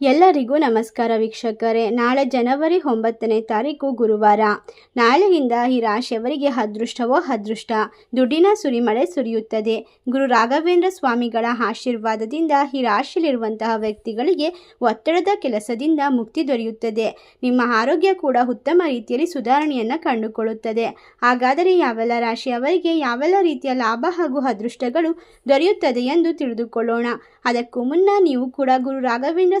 ಎಲ್ಲರಿಗೂ ನಮಸ್ಕಾರ ವೀಕ್ಷಕರೇ. ನಾಳೆ ಜನವರಿ ಒಂಬತ್ತನೇ ತಾರೀಕು ಗುರುವಾರ. ನಾಳೆಯಿಂದ ಈ ರಾಶಿಯವರಿಗೆ ಅದೃಷ್ಟವೋ ಅದೃಷ್ಟ. ದುಡ್ಡಿನ ಸುರಿಮಳೆ ಸುರಿಯುತ್ತದೆ. ಗುರು ರಾಘವೇಂದ್ರ ಸ್ವಾಮಿಗಳ ಆಶೀರ್ವಾದದಿಂದ ಈ ರಾಶಿಯಲ್ಲಿರುವಂತಹ ವ್ಯಕ್ತಿಗಳಿಗೆ ಒತ್ತಡದ ಕೆಲಸದಿಂದ ಮುಕ್ತಿ ದೊರೆಯುತ್ತದೆ. ನಿಮ್ಮ ಆರೋಗ್ಯ ಕೂಡ ಉತ್ತಮ ರೀತಿಯಲ್ಲಿ ಸುಧಾರಣೆಯನ್ನು ಕಂಡುಕೊಳ್ಳುತ್ತದೆ. ಹಾಗಾದರೆ ಯಾವೆಲ್ಲ ರಾಶಿಯವರಿಗೆ ಯಾವೆಲ್ಲ ರೀತಿಯ ಲಾಭ ಹಾಗೂ ಅದೃಷ್ಟಗಳು ದೊರೆಯುತ್ತದೆ ಎಂದು ತಿಳಿದುಕೊಳ್ಳೋಣ. ಅದಕ್ಕೂ ಮುನ್ನ ನೀವು ಕೂಡ ಗುರು ರಾಘವೇಂದ್ರ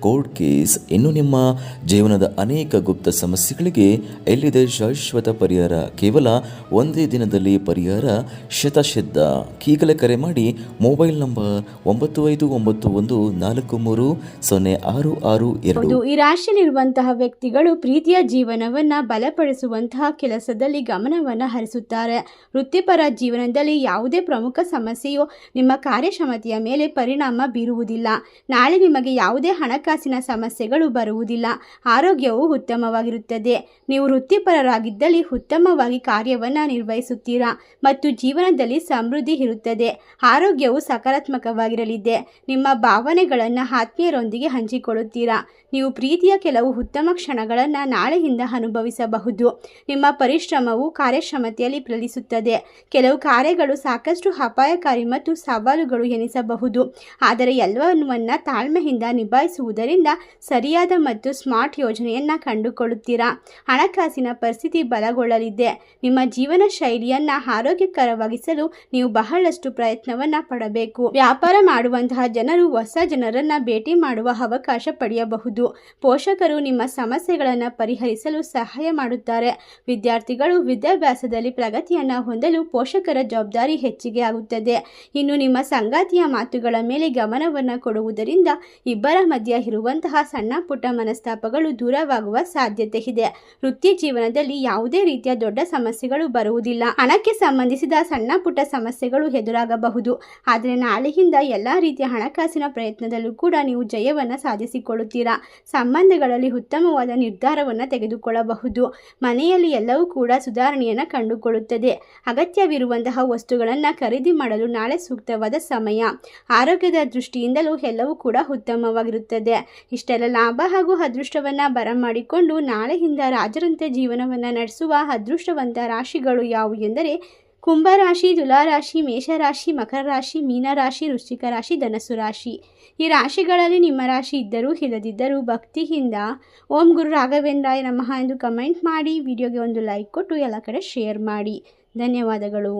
ಕೋರ್ಟ್ ಕೇಸ್. ಇನ್ನು ನಿಮ್ಮ ಜೀವನದ ಅನೇಕ ಗುಪ್ತ ಸಮಸ್ಯೆಗಳಿಗೆ ಎಲ್ಲಿದೆ ಶಾಶ್ವತ ಪರಿಹಾರ? ಕೇವಲ ಒಂದೇ ದಿನದಲ್ಲಿ ಪರಿಹಾರ? ಶತಶಿದ್ಧ ಈಗಲೇ ಕರೆ ಮಾಡಿ ಮೊಬೈಲ್ ನಂಬರ್ ಒಂಬತ್ತು ಐದು ಒಂಬತ್ತು ಒಂದು ನಾಲ್ಕು ಮೂರು ಸೊನ್ನೆ ಆರು ಆರು ಎರಡು. ಈ ರಾಶಿಯಲ್ಲಿರುವಂತಹ ವ್ಯಕ್ತಿಗಳು ಪ್ರೀತಿಯ ಜೀವನವನ್ನ ಬಲಪಡಿಸುವಂತಹ ಕೆಲಸದಲ್ಲಿ ಗಮನವನ್ನು ಹರಿಸುತ್ತಾರೆ. ವೃತ್ತಿಪರ ಜೀವನದಲ್ಲಿ ಯಾವುದೇ ಪ್ರಮುಖ ಸಮಸ್ಯೆಯು ನಿಮ್ಮ ಕಾರ್ಯಕ್ಷಮತೆಯ ಮೇಲೆ ಪರಿಣಾಮ ಬೀರುವುದಿಲ್ಲ. ನಾಳೆ ನಿಮಗೆ ಯಾವುದೇ ಹಣಕಾಸಿನ ಸಮಸ್ಯೆಗಳು ಬರುವುದಿಲ್ಲ. ಆರೋಗ್ಯವು ಉತ್ತಮವಾಗಿರುತ್ತದೆ. ನೀವು ವೃತ್ತಿಪರರಾಗಿದ್ದಲ್ಲಿ ಉತ್ತಮವಾಗಿ ಕಾರ್ಯವನ್ನು ನಿರ್ವಹಿಸುತ್ತೀರಾ ಮತ್ತು ಜೀವನದಲ್ಲಿ ಸಮೃದ್ಧಿ ಇರುತ್ತದೆ. ಆರೋಗ್ಯವು ಸಕಾರಾತ್ಮಕವಾಗಿರಲಿದೆ. ನಿಮ್ಮ ಭಾವನೆಗಳನ್ನು ಆತ್ಮೀಯರೊಂದಿಗೆ ಹಂಚಿಕೊಳ್ಳುತ್ತೀರಾ? ನೀವು ಪ್ರೀತಿಯ ಕೆಲವು ಉತ್ತಮ ಕ್ಷಣಗಳನ್ನು ನಾಳೆಯಿಂದ ಅನುಭವಿಸಬಹುದು. ನಿಮ್ಮ ಪರಿಶ್ರಮವು ಕಾರ್ಯಕ್ಷಮತೆಯಲ್ಲಿ ಫಲಿಸುತ್ತದೆ. ಕೆಲವು ಕಾರ್ಯಗಳು ಸಾಕಷ್ಟು ಅಪಾಯಕಾರಿ ಮತ್ತು ಸವಾಲುಗಳು ಎನಿಸಬಹುದು. ಆದರೆ ಎಲ್ಲವನ್ನ ತಾಳ್ಮೆಯಿಂದ ನಿಭಾಯಿಸುವುದರಿಂದ ಸರಿಯಾದ ಮತ್ತು ಸ್ಮಾರ್ಟ್ ಯೋಜನೆಯನ್ನು ಕಂಡುಕೊಳ್ಳುತ್ತೀರಾ? ಹಣಕಾಸಿನ ಪರಿಸ್ಥಿತಿ ಬಲಗೊಳ್ಳಲಿದೆ. ನಿಮ್ಮ ಜೀವನ ಶೈಲಿಯನ್ನು ಆರೋಗ್ಯಕರವಾಗಿಸಲು ನೀವು ಬಹಳಷ್ಟು ಪ್ರಯತ್ನವನ್ನು ಪಡಬೇಕು. ವ್ಯಾಪಾರ ಮಾಡುವಂತಹ ಜನರು ಹೊಸ ಜನರನ್ನ ಭೇಟಿ ಮಾಡುವ ಅವಕಾಶ ಪಡೆಯಬಹುದು. ಪೋಷಕರು ನಿಮ್ಮ ಸಮಸ್ಯೆಗಳನ್ನು ಪರಿಹರಿಸಲು ಸಹಾಯ ಮಾಡುತ್ತಾರೆ. ವಿದ್ಯಾರ್ಥಿಗಳು ವಿದ್ಯಾಭ್ಯಾಸದಲ್ಲಿ ಪ್ರಗತಿಯನ್ನು ಹೊಂದಲು ಪೋಷಕರ ಜವಾಬ್ದಾರಿ ಹೆಚ್ಚಿಗೆ ಆಗುತ್ತದೆ. ಇನ್ನು ನಿಮ್ಮ ಸಂಗಾತಿಯ ಮಾತುಗಳ ಮೇಲೆ ಗಮನವನ್ನು ಕೊಡುವುದರಿಂದ ಇಬ್ಬರ ಮಧ್ಯೆ ಇರುವಂತಹ ಸಣ್ಣ ಪುಟ್ಟ ಮನಸ್ತಾಪಗಳು ದೂರವಾಗುವ ಸಾಧ್ಯತೆ ಇದೆ. ವೃತ್ತಿ ಜೀವನದಲ್ಲಿ ಯಾವುದೇ ರೀತಿಯ ದೊಡ್ಡ ಸಮಸ್ಯೆಗಳು ಬರುವುದಿಲ್ಲ. ಹಣಕ್ಕೆ ಸಂಬಂಧಿಸಿದ ಸಣ್ಣ ಪುಟ್ಟ ಸಮಸ್ಯೆಗಳು ಎದುರಾಗಬಹುದು. ಆದರೆ ನಾಳೆಯಿಂದ ಎಲ್ಲ ರೀತಿಯ ಹಣಕಾಸಿನ ಪ್ರಯತ್ನದಲ್ಲೂ ಕೂಡ ನೀವು ಜಯವನ್ನು ಸಾಧಿಸಿಕೊಳ್ಳುತ್ತೀರಾ? ಸಂಬಂಧಗಳಲ್ಲಿ ಉತ್ತಮವಾದ ನಿರ್ಧಾರವನ್ನು ತೆಗೆದುಕೊಳ್ಳಬಹುದು. ಮನೆಯಲ್ಲಿ ಎಲ್ಲವೂ ಕೂಡ ಸುಧಾರಣೆಯನ್ನು ಕಂಡುಕೊಳ್ಳುತ್ತದೆ. ಅಗತ್ಯವಿರುವಂತಹ ವಸ್ತುಗಳನ್ನು ಖರೀದಿ ಮಾಡಲು ನಾಳೆ ಸೂಕ್ತವಾದ ಸಮಯ. ಆರೋಗ್ಯದ ದೃಷ್ಟಿಯಿಂದಲೂ ಎಲ್ಲವೂ ಕೂಡ ಉತ್ತಮವಾಗಿರುತ್ತದೆ. ಇಷ್ಟೆಲ್ಲ ಲಾಭ ಹಾಗೂ ಅದೃಷ್ಟವನ್ನು ಬರಮಾಡಿಕೊಂಡು ನಾಳೆಯಿಂದ ರಾಜರಂತೆ ಜೀವನವನ್ನು ನಡೆಸುವ ಅದೃಷ್ಟವಂತ ರಾಶಿಗಳು ಯಾವುವು ಎಂದರೆ ಕುಂಭರಾಶಿ ತುಲಾರಾಶಿ ಮೇಷರಾಶಿ ಮಕರ ರಾಶಿ ಮೀನರಾಶಿ ವೃಶ್ಚಿಕ ರಾಶಿ ಧನಸು ರಾಶಿ. ಈ ರಾಶಿಗಳಲ್ಲಿ ನಿಮ್ಮ ರಾಶಿ ಇದ್ದರೂ ಇಲ್ಲದಿದ್ದರೂ ಭಕ್ತಿಯಿಂದ ಓಂ ಗುರು ರಾಘವೇಂದ್ರಾಯ ನಮಃ ಎಂದು ಕಮೆಂಟ್ ಮಾಡಿ, ವಿಡಿಯೋಗೆ ಒಂದು ಲೈಕ್ ಕೊಟ್ಟು ಎಲ್ಲ ಕಡೆ ಶೇರ್ ಮಾಡಿ. ಧನ್ಯವಾದಗಳು.